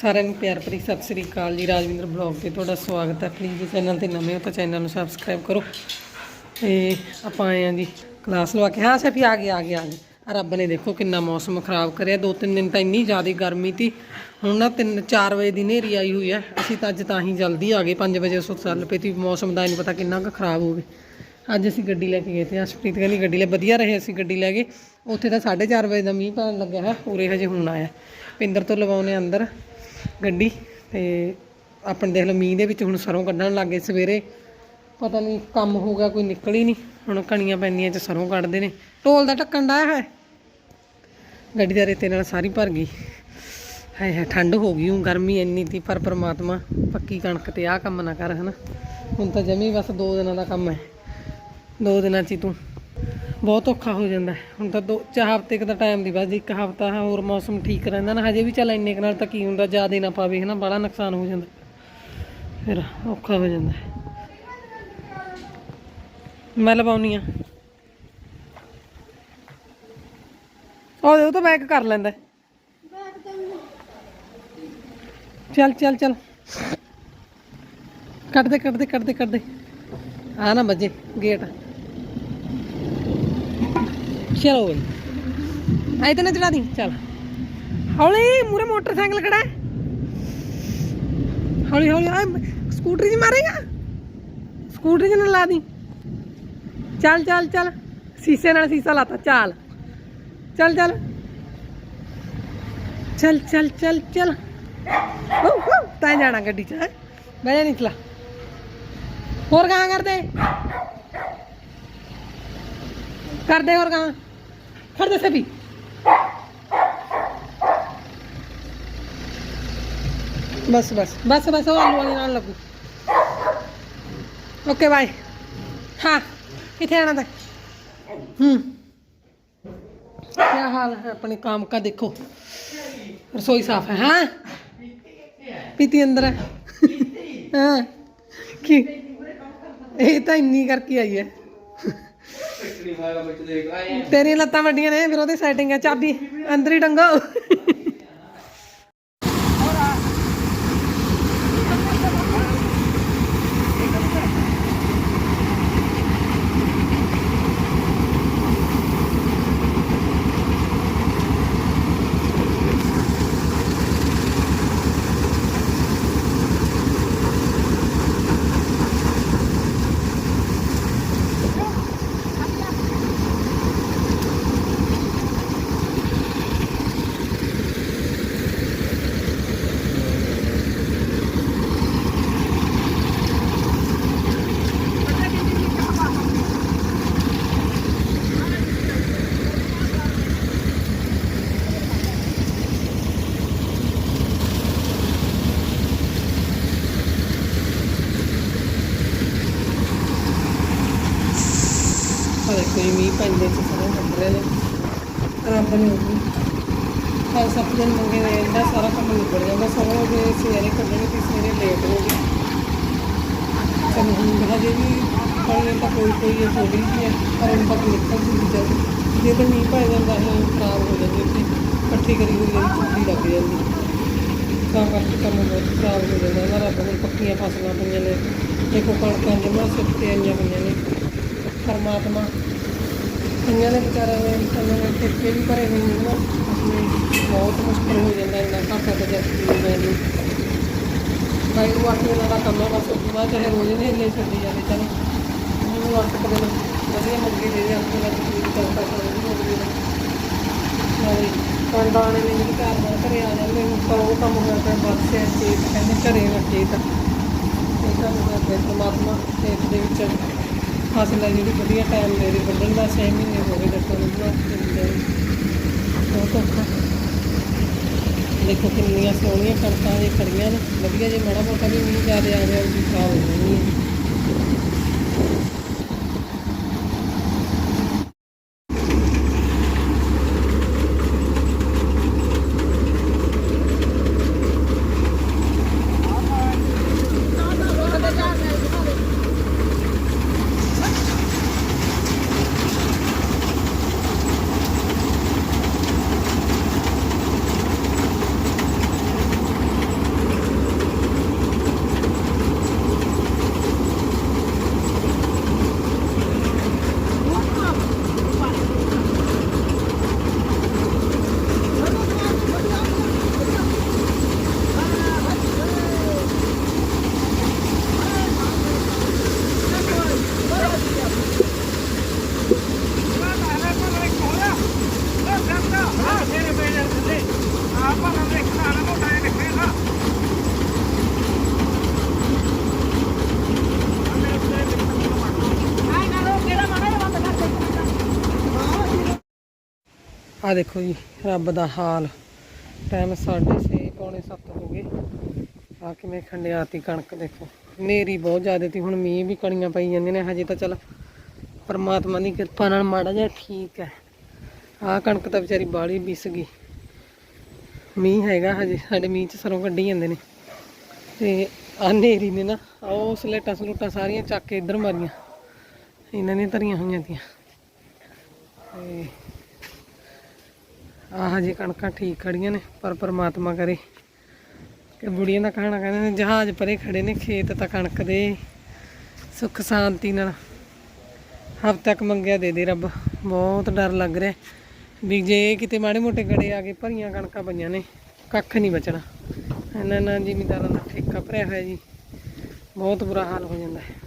ਸਾਰਿਆਂ ਨੂੰ ਪਿਆਰ ਭਰੀ ਸਤਿ ਸ੍ਰੀ ਅਕਾਲ ਜੀ। ਰਾਜਵਿੰਦਰ ਬਲੌਗ ਤੇ ਤੁਹਾਡਾ ਸਵਾਗਤ ਹੈ। ਪਲੀਜ਼ ਚੈਨਲ ਤੇ ਨਵੇਂ ਹੋ ਤਾਂ ਚੈਨਲ ਨੂੰ ਸਬਸਕ੍ਰਾਈਬ ਕਰੋ। ਤੇ ਆਪਾਂ ਆਏ ਆ ਜੀ ਕਲਾਸ ਲਵਾ ਕੇ। ਹਾਂ ਸਫੀ, ਆ ਗਏ ਆ ਗਏ ਆ ਗਏ। ਰੱਬ ਨੇ ਦੇਖੋ ਕਿੰਨਾ ਮੌਸਮ ਖਰਾਬ ਕਰਿਆ। ਦੋ ਤਿੰਨ ਦਿਨ ਤਾਂ ਇੰਨੀ ਜ਼ਿਆਦਾ ਗਰਮੀ ਤੀ ਹੁਣ ਨਾ 3 4 ਵਜੇ ਦੀ ਹਨੇਰੀ ਆਈ ਹੋਈ ਹੈ। ਅਸੀਂ ਤਾਂ ਅੱਜ ਤਾਂ ਹੀ ਜਲਦੀ ਆ ਗਏ। 5 ਵਜੇ ਸੁੱਤ ਚੱਲ ਪਈ ਤੀ ਮੌਸਮ ਦਾ ਨਹੀਂ ਪਤਾ ਕਿੰਨਾ ਕੁ ਖਰਾਬ ਹੋਵੇ। ਅੱਜ ਅਸੀਂ ਗੱਡੀ ਲੈ ਕੇ ਗਏ ਤੇ ਅਸ਼ਪ੍ਰੀਤ ਕਹਿੰਦੀ ਗੱਡੀ ਲੈ, ਵਧੀਆ ਰਹੇ ਅਸੀਂ ਗੱਡੀ ਲੈ ਗਏ ਉੱਥੇ ਤਾਂ 4:30 ਵਜੇ ਦਾ ਮੀਂਹ ਪੈਣ ਲੱਗਿਆ ਹੈ। ਉਰੇ ਹਜੇ ਹੁਣ ਆਇਆ। ਪਿੰਦਰ ਤੋਂ ਲਵਾਉਨੇ ਅੰਦਰ। ਗੱਡੀ ਤੇ ਆਪਣੇ ਦੇਖ ਲਓ ਮੀਂਹ ਦੇ ਵਿੱਚ ਹੁਣ ਸਰੋਂ ਕੱਢਣ ਲੱਗੇ ਸਵੇਰੇ। ਪਤਾ ਨਹੀਂ ਕੰਮ ਹੋ ਗਿਆ, ਕੋਈ ਨਿਕਲ ਹੀ ਨਹੀਂ ਹੁਣ ਕਣੀਆਂ ਪੈਂਦੀਆਂ ਚ ਸਰੋਂ ਕੱਢਦੇ ਨੇ। ਢੋਲ ਦਾ ਢੱਕਣ ਡਾਇਆ ਹੈ। ਗੱਡੀ ਦਾ ਰੇਤੇ ਨਾਲ ਸਾਰੀ ਭਰ ਗਈ। ਹਾਏ ਹਾਏ, ਠੰਡ ਹੋ ਗਈ ਹੁਣ, ਗਰਮੀ ਇੰਨੀ ਤੀ, ਪਰ ਪ੍ਰਮਾਤਮਾ ਪੱਕੀ ਕਣਕ ਤੇ ਆਹ ਕੰਮ ਨਾ ਕਰ, ਹਨਾ। ਹੁਣ ਤਾਂ ਜਮੀ ਬਸ ਦੋ ਦਿਨਾਂ ਦਾ ਕੰਮ ਹੈ। ਦੋ ਦਿਨਾਂ ਚ ਹੀ ਤੂੰ ਬਹੁਤ ਔਖਾ ਹੋ ਜਾਂਦਾ ਹੁਣ ਤਾਂ ਦੋ ਚਾਰ ਹਫ਼ਤੇ ਕੁ ਦਾ ਟਾਈਮ ਦੀ ਬਸ, ਇੱਕ ਹਫ਼ਤਾ ਹੋਰ ਮੌਸਮ ਠੀਕ ਰਹਿੰਦਾ ਨਾ। ਹਜੇ ਵੀ ਚੱਲ ਇੰਨੇ ਕੁ ਨਾਲ ਤਾਂ ਕੀ ਹੁੰਦਾ, ਜ਼ਿਆਦਾ ਨਾ ਪਾਵੇ ਹਨਾ ਬੜਾ ਨੁਕਸਾਨ ਹੋ ਜਾਂਦਾ। ਫਿਰ ਔਖਾ ਹੋ ਜਾਂਦਾ ਮੈਂ ਲਵਾਉਣੀ ਆ। ਉਹ ਉਹ ਤਾਂ ਬੈਕ ਕਰ ਲੈਂਦਾ ਚੱਲ ਚੱਲ ਚੱਲ। ਕੱਢ ਦੇ ਕੱਢ ਦੇ ਕੱਢ ਦੇ ਕੱਢ ਦੇ। ਆ ਨਾ ਵੱਜੇ ਗੇਟ। ਚਲੋ ਬਈ ਆਈ ਤਾਂ ਚੜਾ ਦੀ ਚੱਲ। ਹੌਲੀ ਮੂਰੇ ਮੋਟਰਸਾਈਕਲ ਖੜਾ ਹੌਲੀ ਹੌਲੀ ਆ ਸਕੂਟਰੀ 'ਚ ਮਾਰੇਗਾ? ਸਕੂਟਰੀ 'ਚ ਨਾ ਲਾ ਦੀ। ਚੱਲ ਚੱਲ ਚੱਲ। ਸੀਸੇ ਨਾਲ ਸੀਸਾ ਲਾਤਾ ਚੱਲ। ਚੱਲ ਚੱਲ। ਚੱਲ ਚੱਲ ਚੱਲ ਚੱਲ। ਵੂ, ਜਾਣਾ ਗੱਡੀ 'ਚ ਬਹਿ ਜਾ ਨਿਕਲਾ। ਹੋਰ ਕਹਾਂ ਕਰਦੇ? ਕਰਦੇ ਹੋਰ ਕਹਾਂ? हट दे भी। बस बस बस बस आलू वाली ना लगू। ओके बाय हाँ इतने आना था। हम्म। क्या हाल है अपने काम का, देखो। रसोई साफ़ है हाँ? पीती अंदर है। हाँ। कि ये तो इन्नी करके आई है। ਤੇਰੀਆਂ ਲੱਤਾਂ ਵੱਡੀਆਂ ਨੇ ਫਿਰ ਉਹਦੀ ਸੈਟਿੰਗ ਹੈ ਚਾਬੀ ਅੰਦਰ ਹੀ ਡੰਗੋ। ਕੋਈ ਮੀਂਹ ਪੈਂਦੇ ਚ ਸਾਰੇ ਕੱਢ ਰਹੇ ਨੇ। ਰੱਬ ਨੇ ਉਹ ਪੰਜ ਸੱਤ ਦਿਨ ਮੰਗੇ ਨੇ ਇਹਦਾ ਸਾਰਾ ਕੰਮ ਨਿਬੜ ਜਾਂਦਾ ਸਰੋਂ ਜੇ ਸਵੇਰੇ ਕੱਢਣੇ ਤੇ ਸਵੇਰੇ ਲੇਟ ਹੋ ਗਈ। ਚਲ ਹੁਣ ਹਜੇ ਵੀ ਪਾਣੀ ਤਾਂ ਕੋਈ ਕੋਈ ਇਹ ਥੋੜੀ ਜਿਹੀ ਹੈ, ਪਰ ਹੁਣ ਤੱਕ ਨਿਕਲ ਜੂਗੀ ਜਦ। ਜੇ ਤਾਂ ਮੀਂਹ ਪੈ ਜਾਂਦਾ ਹੈ ਖਰਾਬ ਹੋ ਜਾਂਦੀ ਉੱਥੇ ਇਕੱਠੀ ਕਰੀ ਹੋਈ ਜਿਹੜੀ ਚੁੱਕੀ ਲੱਗ ਜਾਂਦੀ। ਤਾਂ ਕਰਕੇ ਕੰਮ ਬਹੁਤ ਖਰਾਬ ਹੋ ਜਾਂਦਾ। ਨਾ ਰੱਬ ਨੇ ਪੱਕੀਆਂ ਫਸਲਾਂ ਪਈਆਂ ਨੇ। ਦੇਖੋ ਕਣਕਾਂ ਜਮਾ ਸਿਰ ਤੇ ਆਈਆਂ ਪਈਆਂ ਨੇ। ਪਰਮਾਤਮਾ। ਕਈਆਂ ਦੇ ਵਿਚਾਰਿਆਂ ਨੇ, ਕਈਆਂ ਨੇ ਠੇਕੇ ਵੀ ਭਰੇ ਹੋਏ ਨੇ ਨਾ ਆਪਣੇ ਬਹੁਤ ਮੁਸ਼ਕਲ ਹੋ ਜਾਂਦਾ ਇੰਨਾ ਘਾਟਾ ਤੇ ਜਦ ਕੀ ਜਾਂਦੀ ਭਾਈ ਉਹ ਅੱਠ ਦਿਨਾਂ ਦਾ ਕੰਮ ਹੈ ਬਸ ਉਸ ਬਾਅਦ ਚਾਹੇ ਰੋਜ਼ ਨੇ ਲੈ ਛੱਡੀ ਜਾਂਦੇ ਚਲੋ। ਉਹਨੂੰ ਅੱਠ ਕੁ ਦਿਨ ਵਧੀਆ ਮੰਗੇ ਦੇ ਦੇ ਅੱਠ ਦਿਨਾਂ ਦੀ ਪੂਰੀ ਕਰਤਾ ਕਰੋ ਵੀ ਮੰਗੇ ਨਾਲੇ ਪੰਡ ਨੇ ਜਿਹੜੀ ਘਰ ਨਾਲ ਘਰੇ ਆ ਜਾਂਦੇ ਹੁਣ ਤਾਂ ਉਹ ਕੰਮ ਹੋਇਆ ਪਿਆ, ਬਸ ਐ ਚੇਤ ਕਹਿੰਦੇ ਘਰੇ ਰੱਖੇ ਤਾਂ ਇਹ ਕੰਮ ਹੋਇਆ ਪਰਮਾਤਮਾ, ਖੇਤ ਦੇ ਵਿੱਚ। ਫਸਲ ਹੈ ਜਿਹੜੀ ਵਧੀਆ ਟਾਈਮ ਦੇ ਰਹੀ ਵੱਢਣ ਦਾ 6 ਮਹੀਨੇ ਹੋ ਗਏ ਦੱਸੋ ਨੂੰ ਬਣਾ ਬਹੁਤ ਔਖਾ। ਦੇਖੋ ਕਿੰਨੀਆਂ ਸੋਹਣੀਆਂ ਕਣਕਾਂ ਦੇ ਖੜੀਆਂ ਨੇ। ਵਧੀਆ ਜੇ ਮਾੜਾ ਮੋਟਾ ਵੀ ਮੀਂਹ ਜ਼ਿਆਦਾ ਆ ਗਿਆ ਉਹ ਵੀ ਖਰਾਬ ਹੋ ਜਾਣੀ ਹੈ ਆ ਦੇਖੋ ਜੀ, ਰੱਬ ਦਾ ਹਾਲ। ਟਾਈਮ 6:30 ਪੌਣੇ 7 ਹੋ ਗਏ। ਆ ਕਿਵੇਂ ਖੰਡਿਆਤੀ ਕਣਕ ਦੇਖੋ। ਨੇਰੀ ਬਹੁਤ ਜ਼ਿਆਦਾ ਤੀ ਹੁਣ ਮੀਂਹ ਵੀ ਕਣੀਆਂ ਪਈ ਜਾਂਦੀਆਂ ਨੇ, ਹਜੇ ਤਾਂ ਚੱਲ ਪਰਮਾਤਮਾ ਦੀ ਕਿਰਪਾ ਨਾਲ ਮਾੜਾ ਜਿਹਾ ਠੀਕ ਹੈ। ਆ ਕਣਕ ਤਾਂ ਵਿਚਾਰੀ ਬਾੜੀ ਵਿਸ ਗਈ। ਮੀਂਹ ਹੈਗਾ ਹਜੇ, ਸਾਡੇ ਮੀਂਹ ਚ ਸਰੋਂ ਕੱਢੀ ਜਾਂਦੇ ਨੇ। ਤੇ ਆ ਨੇਰੀ ਨੇ ਨਾ, ਆਹ ਉਹ ਸਲੇਟਾਂ ਸਲੂਟਾਂ ਸਾਰੀਆਂ ਚੱਕ ਕੇ ਇੱਧਰ ਮਾਰੀਆਂ। ਇਹਨਾਂ ਨੇ ਧਰੀਆਂ ਹੋਈਆਂ ਤੀਆਂ। ਤੇ ਆ ਹਜੇ ਕਣਕਾਂ ਠੀਕ ਖੜੀਆਂ ਨੇ, ਪਰ ਪਰਮਾਤਮਾ ਕਰੇ। ਕਿ ਬੁੜੀਆਂ ਦਾ ਕਹਾਣਾ ਕਹਿੰਦੇ ਨੇ, ਜਹਾਜ਼ ਪਰੇ ਖੜੇ ਨੇ, ਖੇਤ ਤਾਂ ਕਣਕ ਦੇ। ਸੁੱਖ ਸ਼ਾਂਤੀ ਨਾਲ ਹਫ਼ਤਾ ਤੱਕ ਮੰਗਿਆ ਦੇ ਦੇ ਰੱਬ। ਬਹੁਤ ਡਰ ਲੱਗ ਰਿਹਾ। ਵੀ ਜੇ ਕਿਤੇ ਮਾੜੇ ਮੋਟੇ ਗੜੇ ਆ ਕੇ ਭਰੀਆਂ ਕਣਕਾਂ ਪਈਆਂ ਨੇ, ਕੱਖ ਨਹੀਂ ਬਚਣਾ। ਇਹਨਾਂ ਨਾਲ ਜ਼ਿਮੀਂਦਾਰਾਂ ਦਾ ਠੇਕਾ ਭਰਿਆ ਹੋਇਆ ਜੀ। ਬਹੁਤ ਬੁਰਾ ਹਾਲ ਹੋ ਜਾਂਦਾ ਹੈ।